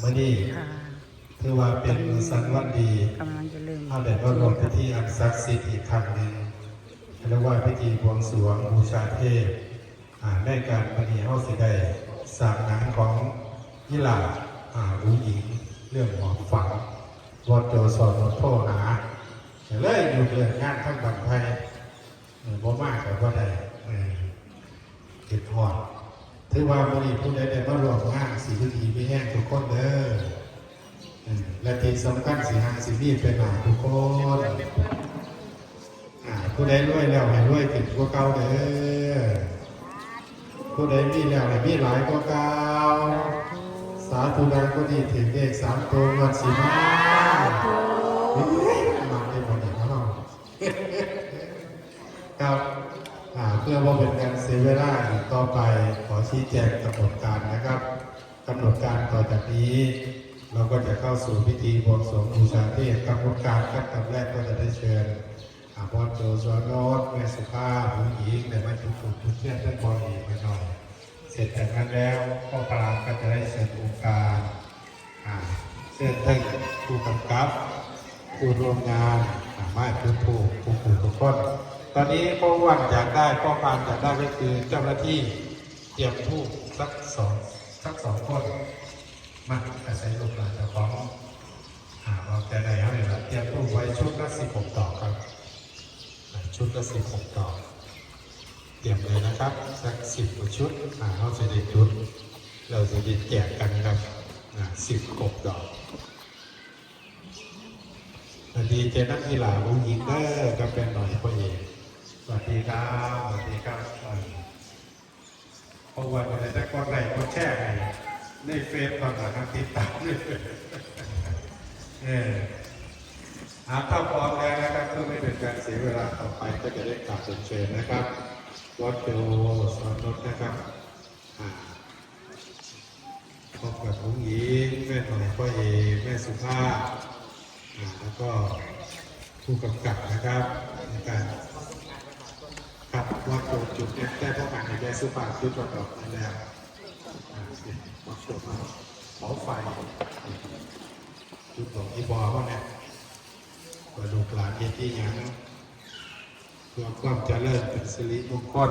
เมื่อนี้ค่ะถือว่าเป็นมือสันวันดีกำลังจะเริ่มเอาเด็ดว่ารวมพิธีอันศักดิ์สิทธิ์อีกครั้งหนึ่งเรียกว่าพิธีบวงสรวงบูชาเทพอ่าได้การปณีเฮาสิได้สร้างหนังของยิลาอ่ารู้หญิง เรื่องหมอฝังวอดโจสอนวดโทหาเลยอยู่เรื่องงานทั้งบังไทยเออบ่มากแต่ว่าได้เออเก็บหอด ถือว่าบริผู้ใดได้มารวมงานสีพิธีไม่แห้งทุกคนเด้อและที่สำคัญสีหางสีมีเป็นหนาทุกคนอ่าผู้ใดรวยแล้วให้รวยขึ้นกว่าเก่าเด้อผู้ใดมีแล้วให้มีหลายกว่าเก่าสาธุดังก็ดีถึงเลขสามตัววันสีมาเฮ้ยมาได้บ่ได้เนาะครับอ่า เพื่อว่าเป็นการเสียเวลาอีกต่อไปขอชี้แจงกำหนดการนะครับกำหนดการต่อจากนี้ เราก็จะเข้าสู่พิธีบวงสรวงบูชาเทพกรรมการขั้นตอนแรกก็จะได้เชิญอาพรโจสวนโนตแม่สุภาพผู้หญิงแต่มาจุดถูกทุกเชื่อนท่านบอลอีกไปหน่อย เสร็จจากนั้นแล้วก็ปรางก็จะได้เชิญองค์การเชิญท่านผู้กำกับผู้ร่วมงานอ่าไม่ผู้ผู้ผู้ผู้ทุกคน ตอนนี้พ่อวันอยากได้พ่อปานอยากได้ก็คือเจ้าหน้าที่เตรียมผู้สักสองสักสองคนมาอาศัยลูกหลานจ้าของหาเราแต่ใดเอาเลยเตรียมตู้ไว้ชุดละสิบหกดอกครับ ชุดละสิบหกดอกเตรียมเลยนะครับสักสิบกว่าชุดหาเขาจะได้ชุด เราจะได้แจกกันครับสิบหกดอกดีเจนักกีฬาผู้หญิงเด้อก็เป็นหน่อยพ่อเอกส วัสดีครับสวัสดีครับเพราะวันอะไรแต่ก็ไลค์ก็แชร์ไงในเฟซตอนหลังครับติดตามด้วยเอออาถ้าพร้อมแล้วนะครับเพื่อไม่เป็นการเสียเวลาต่อไปก็จะได้กราบเชิญนะครับวัดโจสอนนท์นะครับพบกับผู้หญิงแม่หน่อยพ่อเอแม่สุภาพแล้วก็ผู้กำกับนะครับในการ ขับว่าโจจุดเนี่ยได้พ่อหมายในแม่สุภาพชุดประกอบนั่นแล้วมาชมขอไฟจุดของอีบอว่าเนี่ยกระดูกหลานเยที่ยังเพื่อความเจริญเป็นสิริมงคล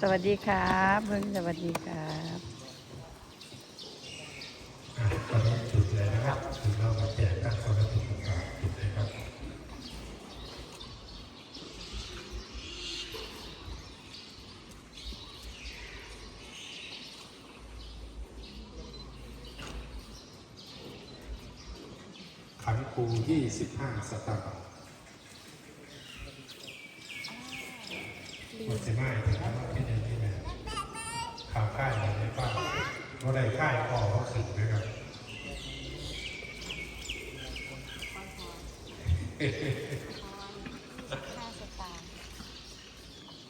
สวัสดีครับเพิ่งสวัสดีครับตอนนี้จุดเลยนะครับถึงเรามาแจกกันคนละถุงครับจุดเลยครับขันคูยี่สิบห้าสตางค์ มันจะง่ายถึงว่าที่เดินที่แบบข่าวค่ายอะไรบ้างว่าได้ค่ายพอเขาสึกนะครับ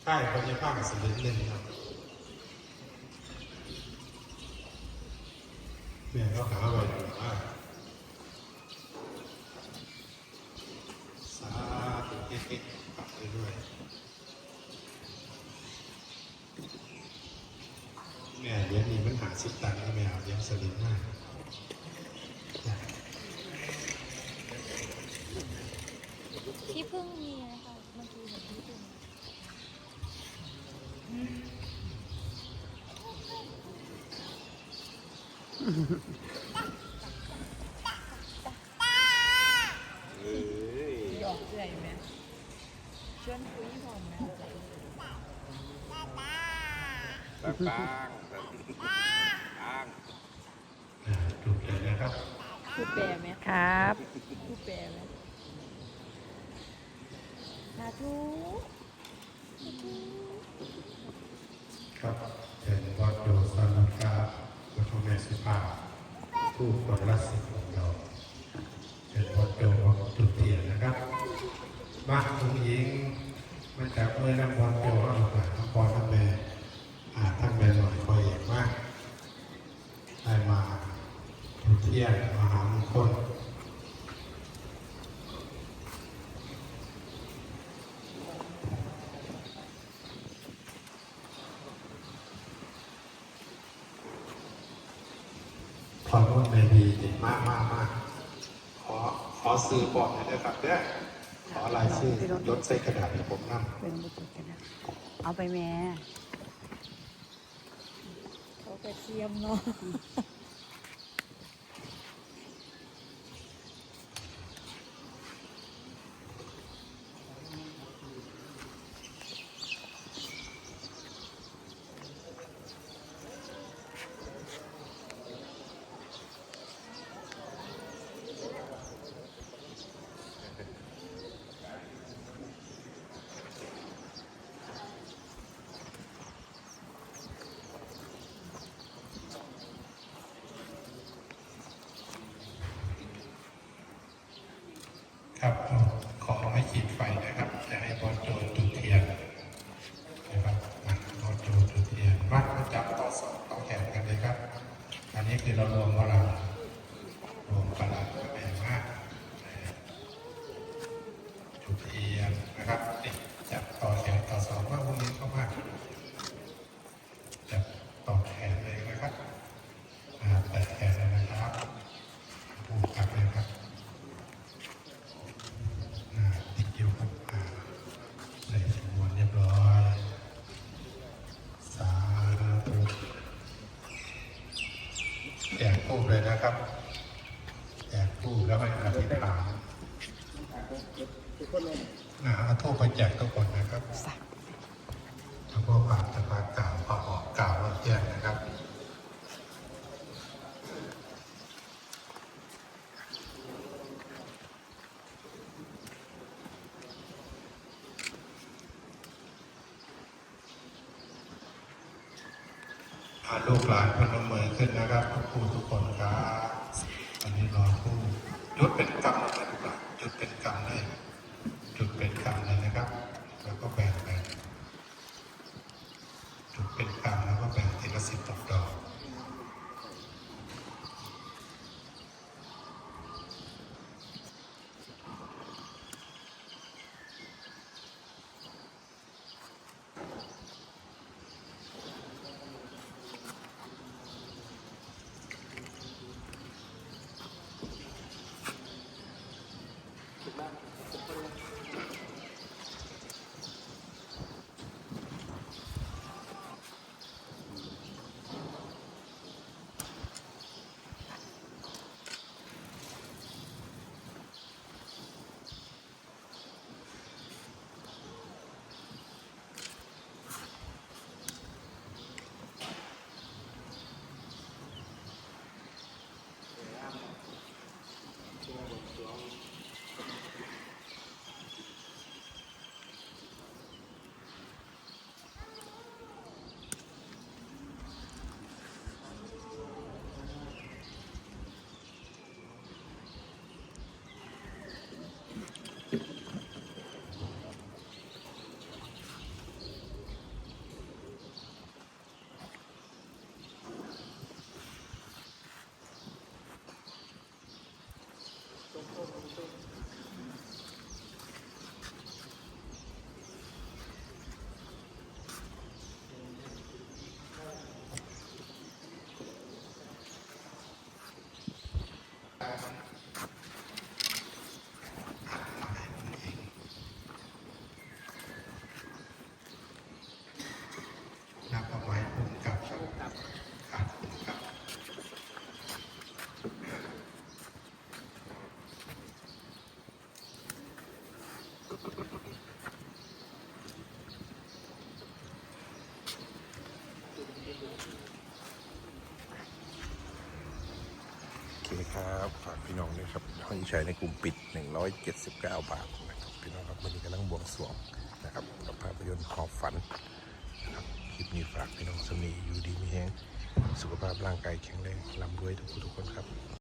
ค่ายเขาจะป้างสิบเล่นครับเนี่ยเขาหาไว้อยู่ว่าสาธุเก๊กๆปักไปด้วยแม่เดี๋ยวนี้มันหา สิบตังค์แล้วแม่เอาเลี้ยงสลิมมากที่พึ่งมีนะคะเมื่อกี้เห็นที่พึ่งหยอกเอื่อยไหมชวนคุยพร้อมนะตั้งตั้งตั้ง นะครับผู้แปลไหมครับ ผู้แปลไหมสาธุครับเป็นวัดโยสันนิกาวัดพระแม่สุภาพผู้คนละสิบของเราเป็นวัดโยวัดจุดเทียนนะครับมาคุณหญิงมาจากเมื่อนำวัดโยเอาหลานทั้งพ่อทั้งแม่อ่าทั้งแม่หน่อยคอยเอกมากได้มาจุดเที ยนมหามงคลขอรุ่นในดีดีมากมากมากขอขอซื้อบอกหน่อยนะครับเนี่ยขอลายชื่อยศใส่กระดาษให้ผมนั่งเป็นบุตรกันนะเอาไปแม่เขากระเทียมเนาะ ครับ ขอให้ขีดไฟนะครับ จะให้บอลโจจุดเทียนนะครับมาบอลโจจุดเทียนมาจับต่อสองต่อแขนกันเลยครับ อันนี้คือเรารวมว่าเรวมประหลัดกับแม่มากจุดเทียนนะครับจับต่อแขนต่อสองว่าพวกนี้เข้ามากจับต่อแขนเลยนะครับอ่าแตะแขนเลยนะครับผูกกลับเลยครับ อ่าติดอยู่ครับอ่าใส่สมวนเรียบร้อย สาธุแจก ทูบเลยนะครับแจกทูบแล้วให้อธิษฐานอ่าเอาทูบไปแจกทุกคนนะครับแล้วก็ผ่านจะมากล่าวพอออกกล่าวว่าแจ้งนะครับ อ่า ลูกหลานพนมมือขึ้นนะครับทุกคู่ทุกคนครับอันนี้รอคู่ยุดเป็นกรรมเลยลูกหลานยุดเป็นกรรมเลย เคครับฝากพี่น้องด้วยครับห้องใช้ในกลุ่มปิด 179 บาทนะครับพี่น้องครับวันนี้กำลังบวงสรวงนะครับกับภาพยนตร์ขอบฝันนะครับคลิปนี้ฝากพี่น้องสมีอยู่ดีมีแห้งสุขภาพร่างกายแข็งแรงร่ำรวยทุกคู่ทุกคนครับ